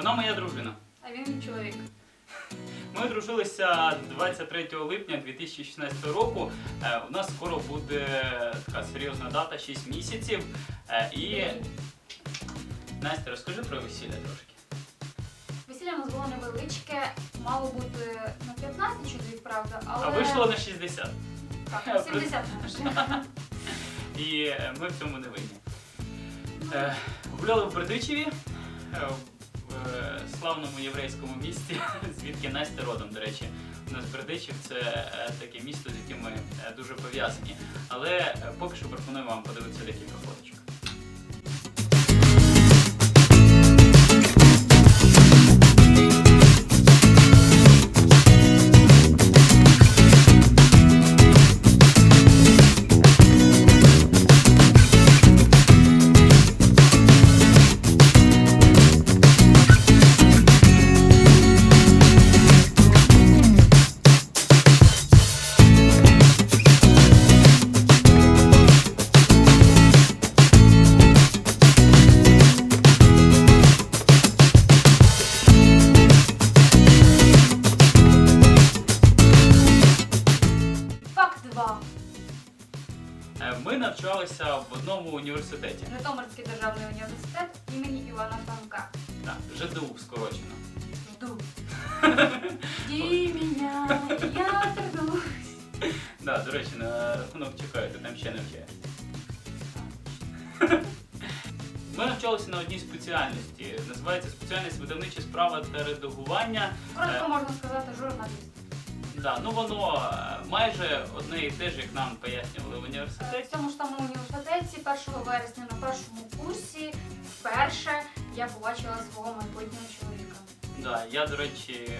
Вона моя дружина. А він мій чоловік. Ми одружилися 23 липня 2016 року. Е, У нас скоро буде така серйозна дата 6 місяців. Е, І Настя, розкажи про весілля трошки. Весілля у нас було невеличке, мало бути на 15 чоловік, правда, але... А вийшло на 60. Так, на 70 може. І е, ми в цьому не винні. Е, Гуляли в Бердичеві, славному єврейському місті, звідки Настя родом, до речі. У нас Бердичів це е, таке місто, з яким ми е, дуже пов'язані. Але е, поки що пропоную вам подивитися декілька фоточок. До речі, на рахунок чекаю, ти там ще навчає. Ми навчалися на одній спеціальності. Називається спеціальність видавнича справа та редагування. Коротко Е, можна сказати, журналіст. Да, ну воно е, майже одне і те ж, як нам пояснювали в Е, В цьому ж самому університеті 1 вересня на першому курсі вперше я побачила свого майбутнього чоловіка. Да, я, до речі,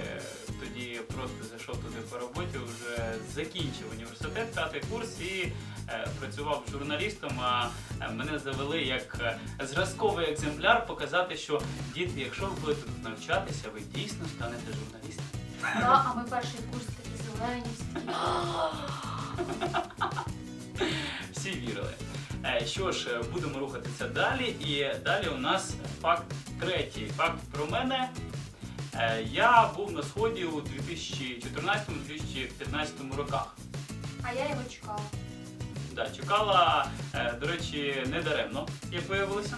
тоді просто зайшов туди по роботі, вже закінчив університет, п'ятий курс і е, працював журналістом. А е, мене завели як е, зразковий екземпляр показати, що діти, якщо ви будете тут навчатися, ви дійсно станете журналістами. Да, а ми перший курс такі зелені, всі. Всі вірили. Е, Що ж, будемо рухатися далі. І далі у нас факт третій. Факт про мене. Е, Я був на сході у 2014-2015 роках. А я його чекала. Да, чекала, е, до речі, не даремно, як виявилося.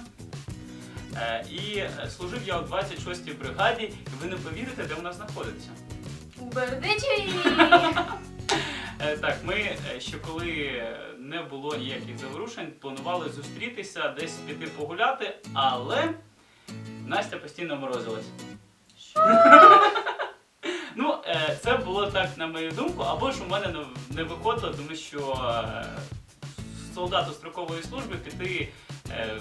Е, І служив я у 26-й бригаді, і ви не повірите, де вона знаходиться. У Бердичеві! Е, Так, ми ще коли не було ніяких заворушень, планували зустрітися, десь піти погуляти, але Настя постійно морозилась. Ну, е, це було так, на мою думку, або ж у мене не- виходило, тому що е, солдату строкової служби піти е,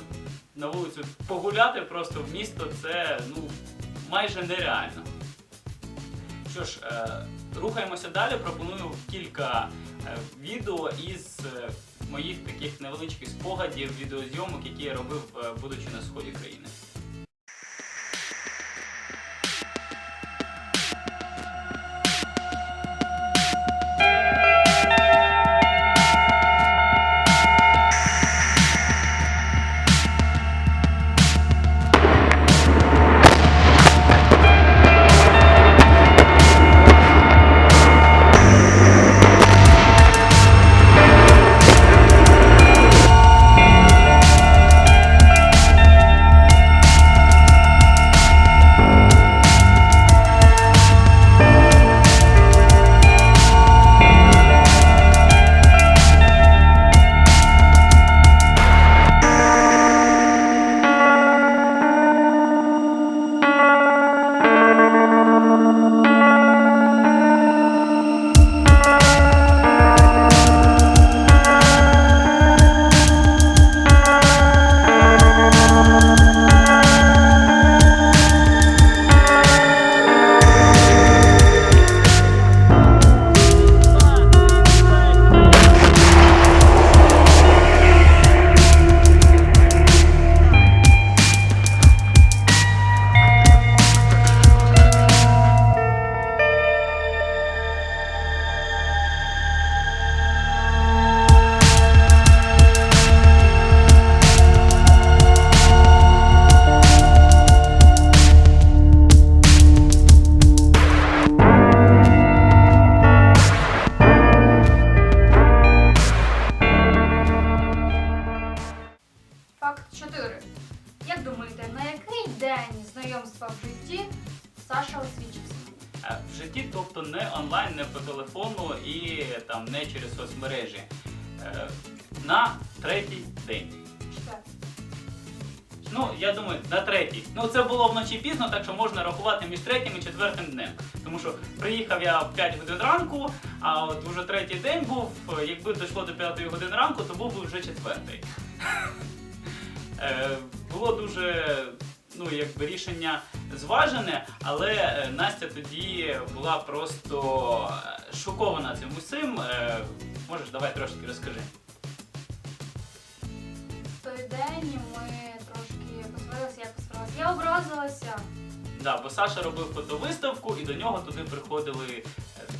на вулицю погуляти просто в місто це ну, майже нереально. Що ж, рухаємося далі. Пропоную кілька відео із моїх таких невеличких спогадів, відеозйомок, які я робив, будучи на сході країни. На третій день. Ну, я думаю, на третій. Ну, це було вночі пізно, так що можна рахувати між третім і четвертим днем. Тому що приїхав я в 5 годин ранку, а от вже третій день був. Якби дійшло до 5 години ранку, то був би вже четвертий. Е, Було дуже ну, якби рішення зважене, але е, Настя тоді була просто е, шокована цим усім. Можеш, давай трошки розкажи. День ми трошки посварилися, я посварилася. Я образилася. Да, бо Саша робив фотовиставку, і до нього туди приходили е,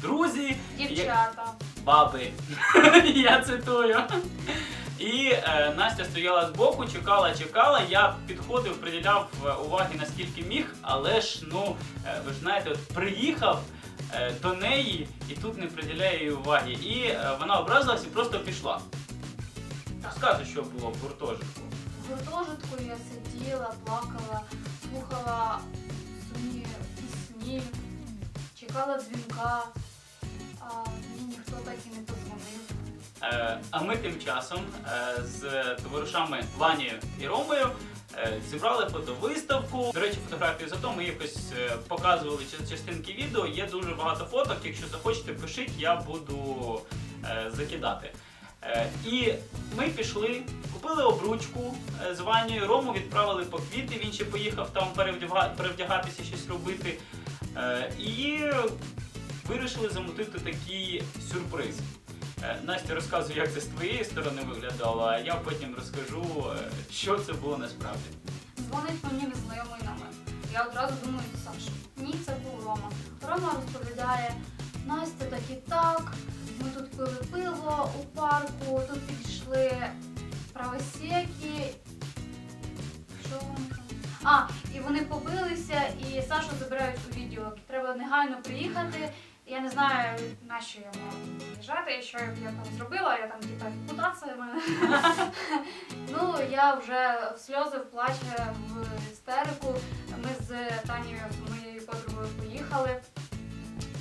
друзі, Дівчата. баби. Я цитую. І е, Настя стояла збоку, чекала, чекала. Я підходив, приділяв е, уваги наскільки міг, але ж ну е, ви ж знаєте, от приїхав е, до неї і тут не приділяє їй уваги. І е, вона образилась і просто пішла. Розказуй, що було в гуртожитку. В гуртожитку я сиділа, плакала, слухала сумні пісні, чекала дзвінка, а мені ніхто так і не подзвонив. Е, А ми тим часом е, з товаришами Ванією і Ромою е, зібрали фотовиставку. До речі, фотографію зато ми якось е, показували ча- частинки відео. Є дуже багато фоток. Якщо захочете, пишіть, я буду е, закидати. Е, І ми пішли, купили обручку е, з Ванією, Рому відправили по квіти, він ще поїхав там перевдягатися, щось робити. Е, І вирішили замутити такий сюрприз. Настя розказує, як це з твоєї сторони виглядало, а я потім розкажу, що це було насправді. Дзвонить мені незнайомий номер. Я одразу думаю, Саша. Ні, це був Рома. Рома розповідає, Настя так і так. Ми тут пили пиво у парку, тут підійшли правосеки. Що? А, і вони побилися, і Сашу забирають у відео. Треба негайно приїхати. Я не знаю, на що я маю приїжджати, що я там зробила, я там типа в мене. Ну, я вже в сльози, в плач, в істерику. Ми з Танією, з моєю подругою, поїхали.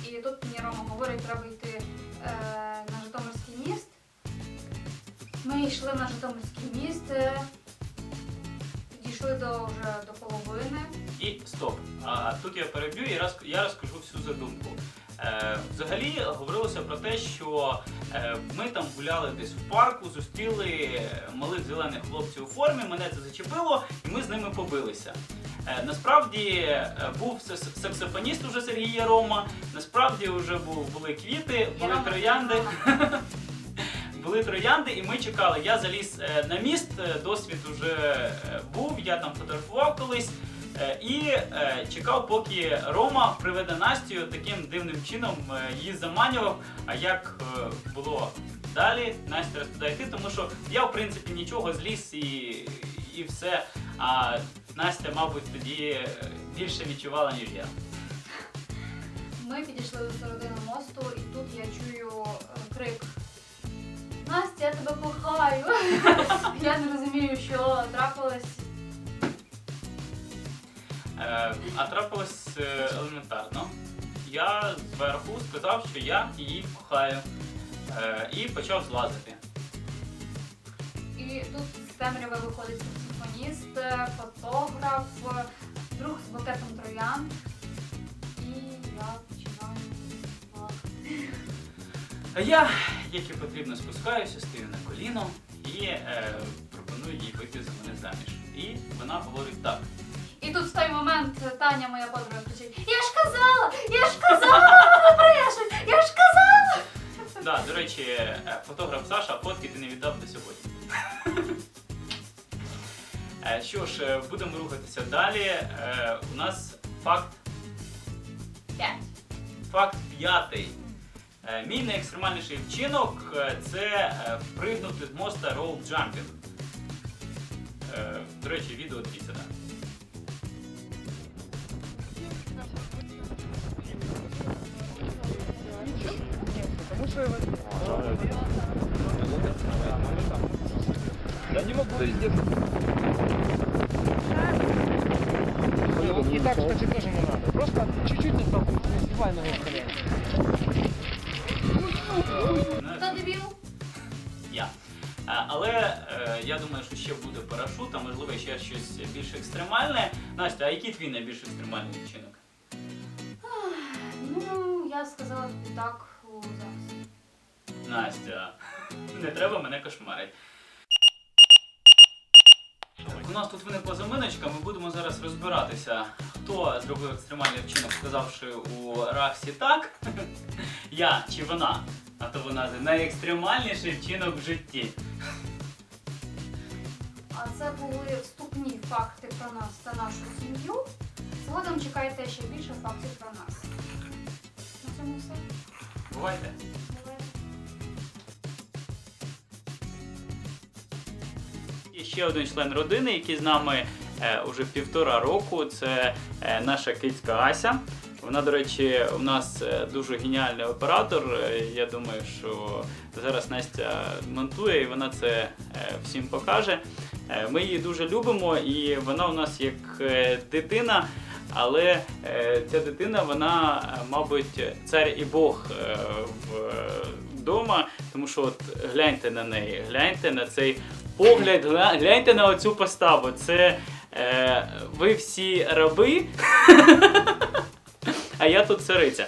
І тут мені Рома говорить, треба йти на Житомирський міст. Ми йшли на Житомирський міст, е, підійшли до вже до половини. І стоп. А тут я переб'ю і роз- я розкажу всю задумку. Е, взагалі говорилося про те, що е, ми там гуляли десь в парку, зустріли малих зелених хлопців у формі, мене це зачепило, і ми з ними побилися. Е, насправді е, був саксофоніст уже Сергій Ярома, насправді вже були квіти, були троянди. Були троянди, і ми чекали. Я заліз е, на міст, досвід уже е, був, я там фотографував колись. І чекав, поки Рома приведе Настю таким дивним чином її заманював. А як було далі, Настя розповідає ти, тому що я, в принципі, нічого зліз і, і все. А Настя, мабуть, тоді е, більше відчувала, ніж я. Ми підійшли до середини мосту, і тут я чую е, крик. Настя, я тебе кохаю. я не розумію, що трапилось. Е, а трапилось е, елементарно. Я зверху сказав, що я її кохаю. Е, і почав злазити. І тут з темряви виходить саксофоніст, е, фотограф, е, друг з букетом троянд. І я починаю плакати. А я, як і потрібно, спускаюся, стою на коліно і е, пропоную їй вийти за мене заміж. І вона говорить так. І тут в той момент Таня, моя подруга, кричить: Я ж казала! Я ж казала! Я ж казала! Да, до речі, е, фотограф Саша, фотки ти не віддав до сьогодні. Е, Що ж, е, будемо рухатися далі. Е, У нас факт. Факт п'ятий. Мій найекстремальніший вчинок це пригнути з моста роуп джампінг. До речі, відео дивіться. да. Я не могу везде. Так, кстати, тоже не надо. Просто чуть-чуть не столкнуться, не сбивай ногу в колено. Хто дебіл? Я. А, Але е, я думаю, що ще буде парашут, а можливо ще щось більш екстремальне. Настя, а який твій найбільш екстремальний відчинок? Ну, я сказала тобі так зараз. Настя, не треба мене кошмарити. У нас тут виникла заминочка, ми будемо зараз розбиратися, хто зробив екстремальний вчинок, сказавши у Рахсі так, я чи вона. А то вона найекстремальніший вчинок в житті. А це були вступні факти про нас та нашу сім'ю. Згодом чекайте ще більше фактів про нас. На цьому все. Бувайте. Ще один член родини, який з нами е, уже півтора року. Це е, наша кицька Ася. Вона, до речі, у нас е, дуже геніальний оператор. Е, Я думаю, що зараз Настя монтує і вона це е, всім покаже. Ми її дуже любимо, і вона у нас як дитина. Але ця дитина, вона, мабуть, цар і Бог вдома, тому що от гляньте на неї, гляньте на цей погляд, гляньте на оцю поставу. Це е, ви всі раби, а я тут цариця.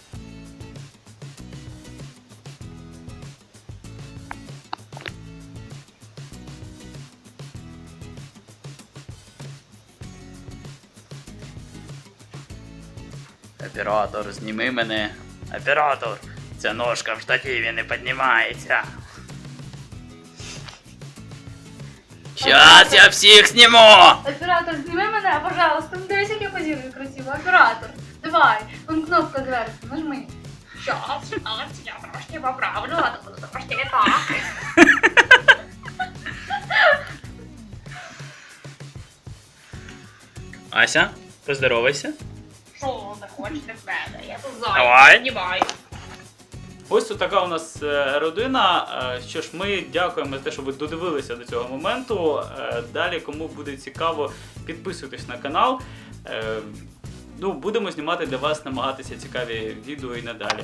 Оператор, зніми мене. Оператор, ця ножка в штативі не піднімається. Щас я всіх зніму! Оператор, зніми мене, пожалуйста. Ну дивись, як я позірую красиво. Оператор, давай. Вон кнопка зверху, нажми. Щас, щас, я трошки поправлю, а то буду трошки не так. Ася, поздоровайся. Що ви хочете в мене? Я тут Давай. зайнята, знімаю. Ось така у нас е, родина. Е, Що ж, ми дякуємо за те, що ви додивилися до цього моменту. Е, Далі, кому буде цікаво, підписуйтесь на канал. Ну, будемо знімати для вас, намагатися цікаві відео і надалі.